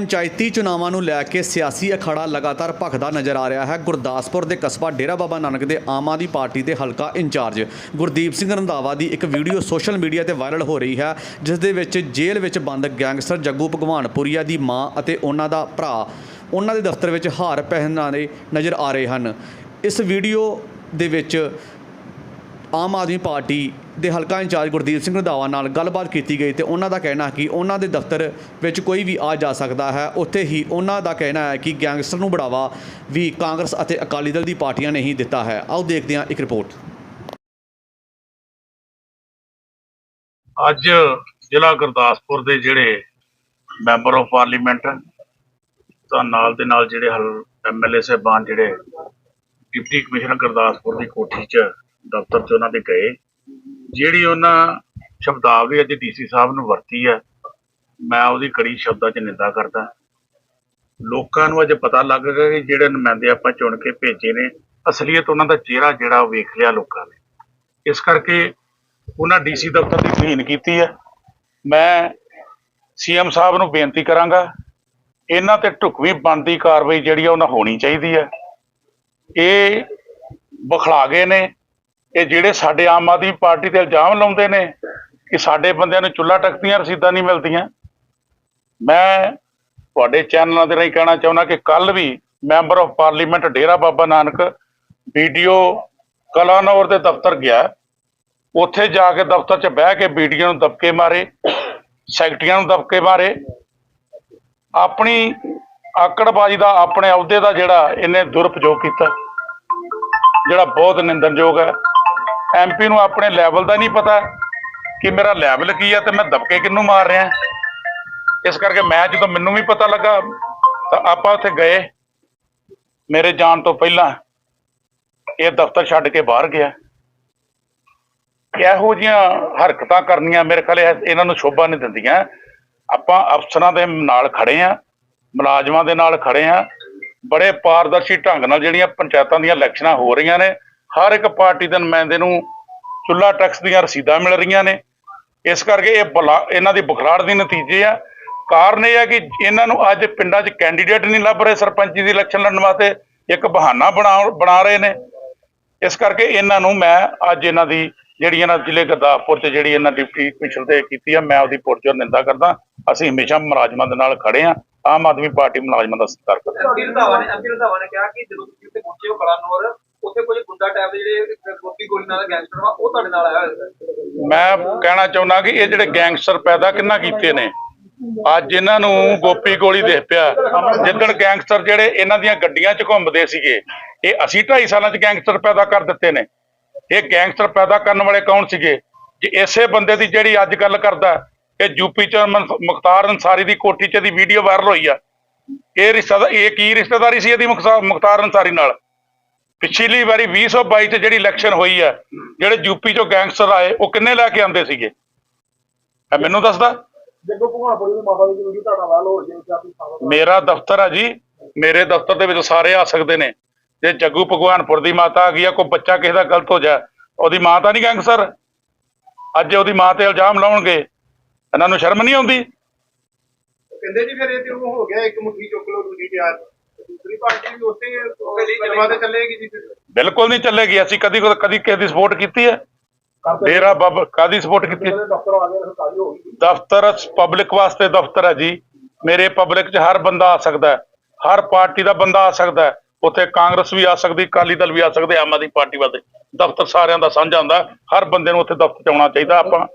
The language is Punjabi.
ਪੰਚਾਇਤੀ ਚੁਣਾਵਾਂ ਨੂੰ ਲੈ ਕੇ ਸਿਆਸੀ ਅਖਾੜਾ ਲਗਾਤਾਰ ਭਖਦਾ ਨਜ਼ਰ ਆ ਰਿਹਾ ਹੈ। ਗੁਰਦਾਸਪੁਰ ਦੇ ਕਸਬਾ ਡੇਰਾ ਬਾਬਾ ਨਾਨਕ ਦੇ ਆਮ ਆਦਮੀ ਪਾਰਟੀ ਦੇ ਹਲਕਾ ਇੰਚਾਰਜ ਗੁਰਦੀਪ ਸਿੰਘ ਰੰਧਾਵਾ ਦੀ ਇੱਕ ਵੀਡੀਓ ਸੋਸ਼ਲ ਮੀਡੀਆ ਤੇ ਵਾਇਰਲ ਹੋ ਰਹੀ ਹੈ, ਜਿਸ ਦੇ ਵਿੱਚ ਜੇਲ੍ਹ ਵਿੱਚ ਬੰਦ ਗੈਂਗਸਟਰ ਜੱਗੂ ਭਗਵਾਨਪੁਰੀਆ ਦੀ ਮਾਂ ਅਤੇ ਉਹਨਾਂ ਦਾ ਭਰਾ ਉਹਨਾਂ ਦੇ ਦਫ਼ਤਰ ਵਿੱਚ ਹਾਰ ਪਹਿਨਾਰੇ ਨਜ਼ਰ ਆ ਰਹੇ ਹਨ। ਇਸ ਵੀਡੀਓ ਦੇ ਵਿੱਚ ਆਮ ਆਦਮੀ ਪਾਰਟੀ ਦੇ ਹਲਕਾ ਇੰਚਾਰਜ ਗੁਰਦੀਪ ਸਿੰਘ ਰੰਧਾਵਾ ਨਾਲ ਗੱਲਬਾਤ ਕੀਤੀ ਗਈ ਤੇ ਉਹਨਾਂ ਦਾ ਕਹਿਣਾ ਕਿ ਉਹਨਾਂ ਦੇ ਦਫ਼ਤਰ ਵਿੱਚ ਕੋਈ ਵੀ ਆ ਜਾ ਸਕਦਾ ਹੈ। ਉੱਥੇ ਹੀ ਉਹਨਾਂ ਦਾ ਕਹਿਣਾ ਹੈ ਕਿ ਗੈਂਗਸਟਰ ਨੂੰ ਬੜਾਵਾ ਵੀ ਕਾਂਗਰਸ ਅਤੇ ਅਕਾਲੀ ਦਲ ਦੀ ਪਾਰਟੀਆਂ ਨੇ ਹੀ ਦਿੱਤਾ ਹੈ। ਆਓ ਦੇਖਦੇ ਹਾਂ ਇੱਕ ਰਿਪੋਰਟ। ਅੱਜ ਜ਼ਿਲ੍ਹਾ ਗੁਰਦਾਸਪੁਰ ਦੇ ਜਿਹੜੇ ਮੈਂਬਰ ਆਫ ਪਾਰਲੀਮੈਂਟ ਤਾਂ ਨਾਲ ਦੇ ਨਾਲ ਜਿਹੜੇ ਹਲ ਐਮਐਲਏ ਸਾਹਿਬਾਨ ਜਿਹੜੇ ਡਿਪਟੀ ਕਮਿਸ਼ਨਰ ਗੁਰਦਾਸਪੁਰ ਦੀ ਕੋਠੀ 'ਚ ਦਫ਼ਤਰ 'ਚ ਉਹਨਾਂ ਦੇ ਗਏ। ਜਿਹੜੀ ਉਹਨਾਂ ਸ਼ਬਦਾਵਲੀ ਅੱਜ ਡੀਸੀ ਸਾਹਿਬ ਨੂੰ ਵਰਤੀ ਹੈ ਮੈਂ ਉਹਦੀ ਕੜੀ ਸ਼ਬਦਾਂ 'ਚ ਨਿੰਦਾ ਕਰਦਾ। ਲੋਕਾਂ ਨੂੰ ਅੱਜ ਪਤਾ ਲੱਗ ਗਿਆ ਕਿ ਜਿਹੜੇ ਨੁਮਾਇੰਦੇ ਆਪਾਂ ਚੁਣ ਕੇ ਭੇਜੇ ਨੇ, ਅਸਲੀਅਤ ਉਹਨਾਂ ਦਾ ਚਿਹਰਾ ਜਿਹੜਾ ਉਹ ਵੇਖ ਲਿਆ ਲੋਕਾਂ ਨੇ। ਇਸ ਕਰਕੇ ਉਹਨਾਂ ਡੀਸੀ ਦਫ਼ਤਰ ਦੀ ਤਹੀਨ ਕੀਤੀ ਹੈ ਮੈਂ ਸੀਐਮ ਸਾਹਿਬ ਨੂੰ ਬੇਨਤੀ ਕਰਾਂਗਾ, ਇਹਨਾਂ ਤੇ ਢੁਕਵੀਂ ਬਣਦੀ ਕਾਰਵਾਈ ਜਿਹੜੀ ਆ, ਉਹਨਾਂ ਹੋਣੀ ਚਾਹੀਦੀ ਹੈ ਇਹ ਬਖਲਾ ਗਏ ਨੇ ਇਹ ਜਿਹੜੇ ਸਾਡੇ ਆਮ ਆਦਮੀ ਪਾਰਟੀ ਤੇ ਇਲਜ਼ਾਮ ਲਾਉਂਦੇ ਨੇ ਕਿ ਸਾਡੇ ਬੰਦਿਆਂ ਨੂੰ ਚੁੱਲ੍ਹਾ ਟਕਦੀਆਂ ਰਸੀਦਾਂ ਨਹੀਂ ਮਿਲਦੀਆਂ। ਮੈਂ ਤੁਹਾਡੇ ਚੈਨਲਾਂ ਦੇ ਰਾਹੀਂ ਕਹਿਣਾ ਚਾਹੁੰਦਾ ਕਿ ਕੱਲ ਵੀ member of parliament Dera Baba Nanak video Kalanaur ਦੇ ਦਫ਼ਤਰ ਗਿਆ। ਉੱਥੇ ਜਾ ਕੇ ਦਫ਼ਤਰ 'ਚ ਬਹਿ ਕੇ ਵੀਡੀਓ ਨੂੰ ਦਬਕੇ ਮਾਰੇ, ਸੈਕਟਰੀਆਂ ਨੂੰ ਦਬਕੇ ਮਾਰੇ। ਆਪਣੀ ਆਕੜਬਾਜ਼ੀ ਦਾ, ਆਪਣੇ ਅਹੁਦੇ ਦਾ ਜਿਹੜਾ ਇਹਨੇ ਦੁਰਪਯੋਗ ਕੀਤਾ, ਜਿਹੜਾ ਬਹੁਤ ਨਿੰਦਨਯੋਗ ਹੈ। ਐਮਪੀ ਨੂੰ ਆਪਣੇ ਲੈਵਲ ਦਾ ਨਹੀਂ ਪਤਾ ਕਿ ਮੇਰਾ ਲੈਵਲ ਕੀ ਹੈ ਤੇ ਮੈਂ ਦਬਕੇ ਕਿਹਨੂੰ ਮਾਰ ਰਿਹਾ। ਇਸ ਕਰਕੇ ਮੈਂ ਜਦੋਂ ਮੈਨੂੰ ਵੀ ਪਤਾ ਲੱਗਾ, ਤਾਂ ਆਪਾਂ ਉੱਥੇ ਗਏ। ਮੇਰੇ ਜਾਣ ਤੋਂ ਪਹਿਲਾਂ ਇਹ ਦਫ਼ਤਰ ਛੱਡ ਕੇ ਬਾਹਰ ਗਿਆ। ਇਹੋ ਜੀਆਂ ਹਰਕਤਾਂ ਕਰਨੀਆਂ ਮੇਰੇ ਖਿਆਲ ਇਹਨਾਂ ਨੂੰ ਸ਼ੋਭਾ ਨਹੀਂ ਦਿੰਦੀਆਂ। ਆਪਾਂ ਅਫਸਰਾਂ ਦੇ ਨਾਲ ਖੜੇ ਆ, ਮੁਲਾਜ਼ਮਾਂ ਦੇ ਨਾਲ ਖੜੇ ਆ। ਬੜੇ ਪਾਰਦਰਸ਼ੀ ਢੰਗ ਨਾਲ ਜਿਹੜੀਆਂ ਪੰਚਾਇਤਾਂ ਦੀਆਂ ਇਲੈਕਸ਼ਨਾਂ ਹੋ ਰਹੀਆਂ ਨੇ, ਹਰ ਇੱਕ ਪਾਰਟੀ ਦੇ ਨੁਮਾਇੰਦੇ ਨੂੰ ਚੁੱਲਾ ਟੈਕਸ ਦੀਆਂ ਰਸੀਦਾਂ ਮਿਲ ਰਹੀਆਂ ਨੇ। ਇਸ ਕਰਕੇ ਇਹ ਇਹਨਾਂ ਦੀ ਬੁਖਲਾੜ ਦੇ ਨਤੀਜੇ ਆ। ਕਾਰਨ ਇਹ ਹੈ ਕਿ ਇਹਨਾਂ ਨੂੰ ਅੱਜ ਪਿੰਡਾਂ 'ਚ ਕੈਂਡੀਡੇਟ ਨਹੀਂ ਲੱਭ ਰਹੇ। ਸਰਪੰਚੀ ਦੀ ਇਲੈਕਸ਼ਨ ਲੜਨ ਵਾਸਤੇ ਇੱਕ ਬਹਾਨਾ ਬਣਾ ਬਣਾ ਰਹੇ ਨੇ। ਇਸ ਕਰਕੇ ਇਹਨਾਂ ਨੂੰ ਮੈਂ ਅੱਜ ਇਹਨਾਂ ਦੀ ਜਿਹੜੀ ਇਹਨਾਂ ਜ਼ਿਲ੍ਹੇ ਗੁਰਦਾਸਪੁਰ 'ਚ ਜਿਹੜੀ ਇਹਨਾਂ ਡਿਪਟੀ ਕਮਿਸ਼ਨਰ ਤੇ ਕੀਤੀ ਆ, ਮੈਂ ਉਹਦੀ ਪੁਰਜੋਰ ਨਿੰਦਾ ਕਰਦਾ। ਅਸੀਂ ਹਮੇਸ਼ਾ ਮੁਲਾਜ਼ਮਾਂ ਦੇ ਨਾਲ ਖੜੇ ਆ। ਆਮ ਆਦਮੀ ਪਾਰਟੀ ਮੁਲਾਜ਼ਮਾਂ ਦਾ ਸਤਿਕਾਰ ਕਰਦਾ ਐਮਪੀ ਰੰਧਾਵਾ ਨੇ ਐਮਪੀ ਰੰਧਾਵਾ ਨੇ ਕਿਹਾ ਕਿ ਜਦੋਂ ਤੁਸੀਂ ਉੱਥੇ ਪਹੁੰਚੇ ਹੋ, ਕਲਾਨੌਰ ਉੱਥੇ ਕੁਝ ਗੁੰਡਾ ਟਾਈਪ ਦੇ ਜਿਹੜੇ ਗੋਪੀ ਗੋਲੀ ਨਾਲ ਗੈਂਗਸਟਰ ਵਾ, ਉਹ ਤੁਹਾਡੇ ਨਾਲ ਆਇਆ ਹੋਇਆ ਮੈਂ ਕਹਿਣਾ ਚਾਹੁੰਦਾ ਕਿ ਇਹ ਜਿਹੜੇ ਗੈਂਗਸਟਰ ਪੈਦਾ ਕਿੰਨਾ ਕੀਤੇ ਨੇ? ਅੱਜ ਇਹਨਾਂ ਨੂੰ ਗੋਪੀ ਗੋਲੀ ਦੇਖ ਪਿਆ। ਜਿੱਦਣ ਗੈਂਗਸਟਰ ਜਿਹੜੇ ਇਹਨਾਂ ਦੀਆਂ ਗੱਡੀਆਂ 'ਚ ਘੁੰਮਦੇ ਸੀਗੇ, ਇਹ ਅਸੀਂ 2.5 ਸਾਲਾਂ 'ਚ ਗੈਂਗਸਟਰ ਪੈਦਾ ਕਰ ਦਿੱਤੇ ਨੇ। ਇਹ ਗੈਂਗਸਟਰ ਪੈਦਾ ਕਰਨ ਵਾਲੇ ਕੌਣ ਸੀਗੇ? ਜੇ ਇਸੇ ਬੰਦੇ ਦੀ ਜਿਹੜੀ ਅੱਜ ਗੱਲ ਕਰਦਾ, ਇਹ ਯੂਪੀ 'ਚ ਮੁਖਤਾਰ ਅਨਸਾਰੀ ਦੀ ਕੋਠੀ 'ਚ ਦੀ ਵੀਡੀਓ ਵਾਇਰਲ ਹੋਈ ਆ। ਇਹ ਰਿਸ਼ਤਾ ਇਹ ਕੀ ਰਿਸ਼ਤੇਦਾਰੀ ਸੀ ਇਹਦੀ ਮੁਖਤਾਰ ਅਨਸਾਰੀ ਨਾਲ? ਪਿਛਲੀ ਵਾਰੀ 2022 ਚ ਜਿਹੜੀ ਇਲੈਕਸ਼ਨ ਹੋਈ ਹੈ ਜਿਹੜੇ ਯੂਪੀ ਚੋਂ ਗੈਂਗਸਟਰ ਆਏ ਉਹ ਕਿੰਨੇ ਲੈ ਕੇ ਆਂਦੇ ਸੀਗੇ? ਇਹ ਮੈਨੂੰ ਦੱਸਦਾ। ਜੱਗੋ ਭਗਵਾਨਪੁਰੀ ਦੀ ਮਾਤਾ ਦੀ ਵੀਡੀਓ ਤੁਹਾਡਾ ਵਾਇਰਲ ਹੋ ਰਹੀ ਹੈ ਕਿ ਮੇਰਾ ਦਫ਼ਤਰ ਆ ਜੀ ਮੇਰੇ ਦਫ਼ਤਰ ਦੇ ਵਿੱਚ ਸਾਰੇ ਆ ਸਕਦੇ ਨੇ। ਜੇ ਜੱਗੂ ਭਗਵਾਨਪੁਰ ਦੀ ਮਾਤਾ ਆ ਗਈ ਆ ਕੋਈ ਬੱਚਾ ਕਿਸੇ ਦਾ ਗਲਤ ਹੋ ਜਾ ਉਹਦੀ ਮਾਂ ਤਾਂ ਨਹੀਂ ਗੈਂਗਸਟਰ ਅੱਜ ਉਹਦੀ ਮਾਂ ਤੇ ਇਲਜ਼ਾਮ ਲਾਉਣਗੇ ਇਹਨਾਂ ਨੂੰ ਸ਼ਰਮ ਨਹੀਂ ਆਉਂਦੀ? ਕਹਿੰਦੇ ਜੀ ਫਿਰ ਇਹ ਤੇ ਉਹ ਹੋ ਗਿਆ ਇੱਕ ਮੁੱਠੀ ਚੁੱਕ ਲਓ ਦੂਜੀ ਤਿਆਰ। ਦੂਸਰੀ ਪਾਰਟੀ ਵੀ ਉਸੇ ਫਿਲਮਾਂ ਤੇ ਚੱਲੇਗੀ ਜੀ ਫਿਰ। ਬਿਲਕੁਲ ਨਹੀਂ ਚੱਲੇਗੀ। ਅਸੀਂ ਕਦੀ ਕਦੀ ਕਿਸੇ ਦੀ ਸਪੋਰਟ ਕੀਤੀ ਹੈ? ਡੇਰਾ ਬਾਬਾ ਕਾਦੀ ਸਪੋਰਟ ਕੀਤੀ? ਦਫ਼ਤਰ ਪਬਲਿਕ ਵਾਸਤੇ ਦਫ਼ਤਰ ਹੈ ਜੀ। ਮੇਰੇ ਪਬਲਿਕ 'ਚ ਹਰ ਬੰਦਾ ਆ ਸਕਦਾ ਹੈ। ਹਰ ਪਾਰਟੀ ਦਾ ਬੰਦਾ ਆ ਸਕਦਾ ਹੈ। ਉੱਥੇ ਕਾਂਗਰਸ ਵੀ ਆ ਸਕਦੀ ਅਕਾਲੀ ਦਲ ਵੀ ਆ ਸਕਦੇ ਆਮ ਆਦਮੀ ਪਾਰਟੀ ਵਾਲੇ ਦਫ਼ਤਰ ਸਾਰਿਆਂ ਦਾ ਸਾਂਝਾ ਹੁੰਦਾ। ਹਰ ਬੰਦੇ ਨੂੰ ਉੱਥੇ ਦਫ਼ਤਰ 'ਚ ਆਉਣਾ ਚਾਹੀਦਾ ਆਪਾਂ।